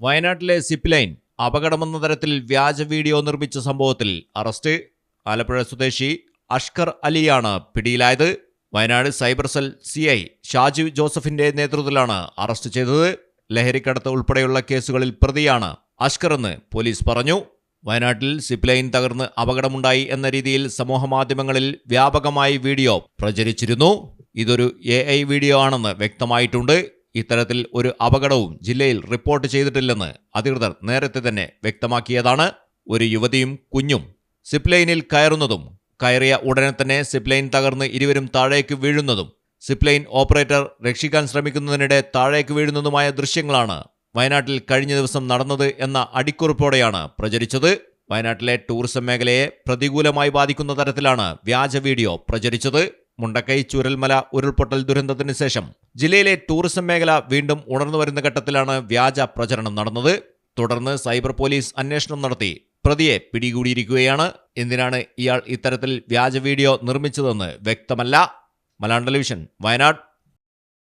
വയനാട്ടിലെ zipline line അപകടമെന്ന തരത്തിൽ വ്യാജ വീഡിയോ നിർമ്മിച്ച സംഭവത്തിൽ അറസ്റ്റ്. ആലപ്പുഴ സ്വദേശി അഷ്കർ അലിയാണ് പിടിയിലായത്. Wayanad cyber cell C I Shaju ജോസഫിന്റെ നേതൃത്വത്തിലാണ് അറസ്റ്റ് ചെയ്തത്. ലഹരിക്കടത്ത് ഉൾപ്പെടെയുള്ള കേസുകളിൽ പ്രതിയാണ് അഷ്കർ എന്ന് പോലീസ് പറഞ്ഞു. വയനാട്ടിൽ സിപ്ലൈൻ ലൈൻ തകർന്ന് അപകടമുണ്ടായി എന്ന രീതിയിൽ സമൂഹമാധ്യമങ്ങളിൽ വ്യാപകമായി വീഡിയോ പ്രചരിച്ചിരുന്നു. ഇതൊരു എ വീഡിയോ ആണെന്ന് വ്യക്തമായിട്ടുണ്ട്. ഇത്തരത്തിൽ ഒരു അപകടവും ജില്ലയിൽ റിപ്പോർട്ട് ചെയ്തിട്ടില്ലെന്ന് അധികൃതർ നേരത്തെ തന്നെ വ്യക്തമാക്കിയതാണ്. ഒരു യുവതിയും കുഞ്ഞും സിപ്ലൈനിൽ കയറുന്നതും കയറിയ ഉടനെ തന്നെ സിപ്ലൈൻ തകർന്ന് ഇരുവരും താഴേക്ക് വീഴുന്നതും സിപ്ലൈൻ ഓപ്പറേറ്റർ രക്ഷിക്കാൻ ശ്രമിക്കുന്നതിനിടെ താഴേക്ക് വീഴുന്നതുമായ ദൃശ്യങ്ങളാണ് വയനാട്ടിൽ കഴിഞ്ഞ ദിവസം നടന്നത് എന്ന അടിക്കുറിപ്പോടെയാണ് പ്രചരിച്ചത്. വയനാട്ടിലെ ടൂറിസം മേഖലയെ പ്രതികൂലമായി ബാധിക്കുന്ന തരത്തിലാണ് വ്യാജ വീഡിയോ പ്രചരിച്ചത്. മുണ്ടക്കൈ ചുരൽമല ഉരുൾപൊട്ടൽ ദുരന്തത്തിന് ശേഷം ജില്ലയിലെ ടൂറിസം മേഖല വീണ്ടും ഉണർന്നു വരുന്ന ഘട്ടത്തിലാണ് വ്യാജ പ്രചരണം നടന്നത്. തുടർന്ന് സൈബർ പോലീസ് അന്വേഷണം നടത്തി. പ്രതിയെ പിടികൂടിയിരിക്കുകയാണ്. എന്തിനാണ് ഇയാൾ ഇത്തരത്തിൽ വ്യാജ വീഡിയോ നിർമ്മിച്ചതെന്ന് വ്യക്തമല്ല. മലയാളം ടെലിവിഷൻ വയനാട്.